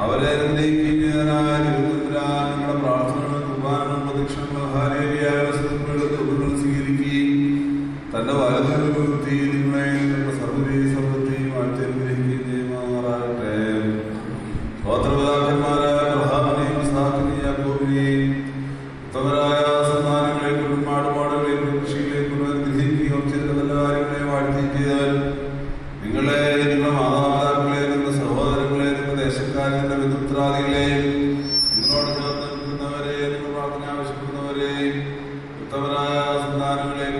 അവരെ നമ്മുടെ പ്രാർത്ഥനകളും കുർബാനും പ്രദക്ഷിണങ്ങളും ഹാരേവിയായ സ്വീകരിക്കുകയും തന്റെ വലതുനിർത്തിയിൽ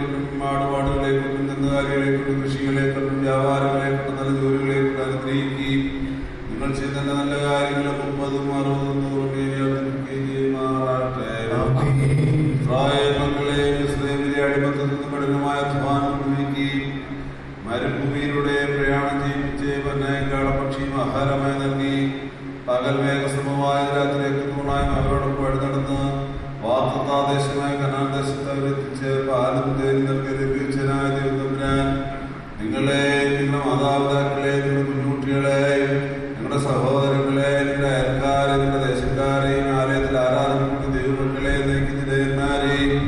കൊണ്ടും പാടുപാടുകളെ കൊണ്ടും കന്നുകാലികളെ കൊണ്ടും കൃഷികളെ കൊണ്ടും വ്യാപാരങ്ങളെ കൊണ്ടും നല്ല ജോലികളെ കൊണ്ട് അനുഗ്രഹിക്കുകയും നിങ്ങൾ ചെയ്ത നല്ല കാര്യങ്ങൾ മുപ്പതും അറുപതും നൂറും ഇനി വർദ്ധിപ്പിക്കുകയും ചെയ്യുമാറാട്ടെ മക്കളെ ഇസ്രായേലിലെ അടിമത്തിൽ നിന്ന് കഠിനമായ അധ്വാനം അനുഭവിക്കുകയും മരുഭൂമിയിലൂടെ പ്രയാണം ചെയ്യിപ്പിച്ച് പന്നയങ്കാളപക്ഷിയും ആഹാരമായി നൽകി പകൽ മേഘസമമായ രാത്രിയൊക്കെ തൂണായും അവരോടൊപ്പം വഴി വാർത്തതാദേശമായ കനാൻ ദേശത്ത് അവരെത്തിച്ച് പാലും തേനും നൽകി ലഭിച്ചനായ ദൈവത്തമ്പുരാൻ നിങ്ങളെ നിങ്ങളുടെ മാതാപിതാക്കളെ നിങ്ങളുടെ കുഞ്ഞുകുട്ടികളെ നിങ്ങളുടെ സഹോദരങ്ങളെ നിങ്ങളുടെ അയൽക്കാരെ നിങ്ങളുടെ ദേശക്കാരെയും ആലയത്തിൽ ആരാധനപ്പെട്ട ദൈവമക്കളെ നയിക്കുന്ന ദേവന്മാരെയും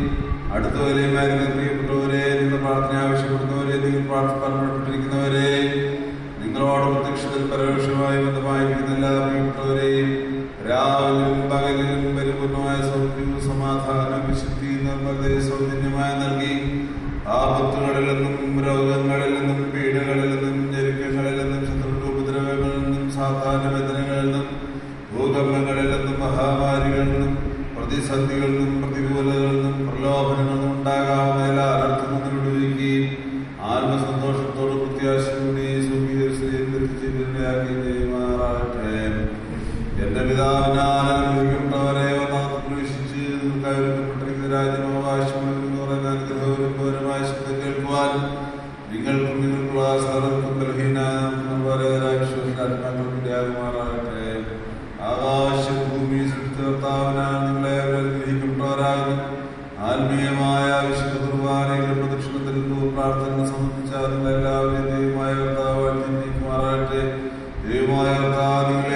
അടുത്തവരെയും ആയിരുന്നു പ്രിയപ്പെട്ടവരെ നിങ്ങൾ പ്രാർത്ഥന ആവശ്യപ്പെടുന്നവരെ നിങ്ങൾ പ്രാർത്ഥിപ്പാൻ പുറപ്പെട്ടിരിക്കുന്നവരെ നിങ്ങളോട് പ്രത്യക്ഷത്തിൽ പരോക്ഷമായി ബന്ധമായിരിക്കുന്ന എല്ലാ പ്രിയപ്പെട്ടവരെയും രാവിലും പകലിലും പരിപൂർണമായ സൗഖ്യവും സമാധാനം വിശുദ്ധി നിർമ്മതയെ സൗജന്യമായി നൽകി ആപത്തുകളിൽ നിന്നും രോഗങ്ങളിൽ നിന്നും പീഡകളിൽ നിന്നും ഞെരുക്കങ്ങളിൽ നിന്നും ശത്രുക്കളുടെ നിന്നും സാധാരണ വേദനകളിൽ നിന്നും ഭൂകമ്പങ്ങളിൽ നിന്നും മഹാമാരികളിൽ നിന്നും പ്രതിസന്ധികളിൽ നിന്നും പ്രതികൂലതകളിൽ നിങ്ങളെല്ലാവരെയും ദൈവമായ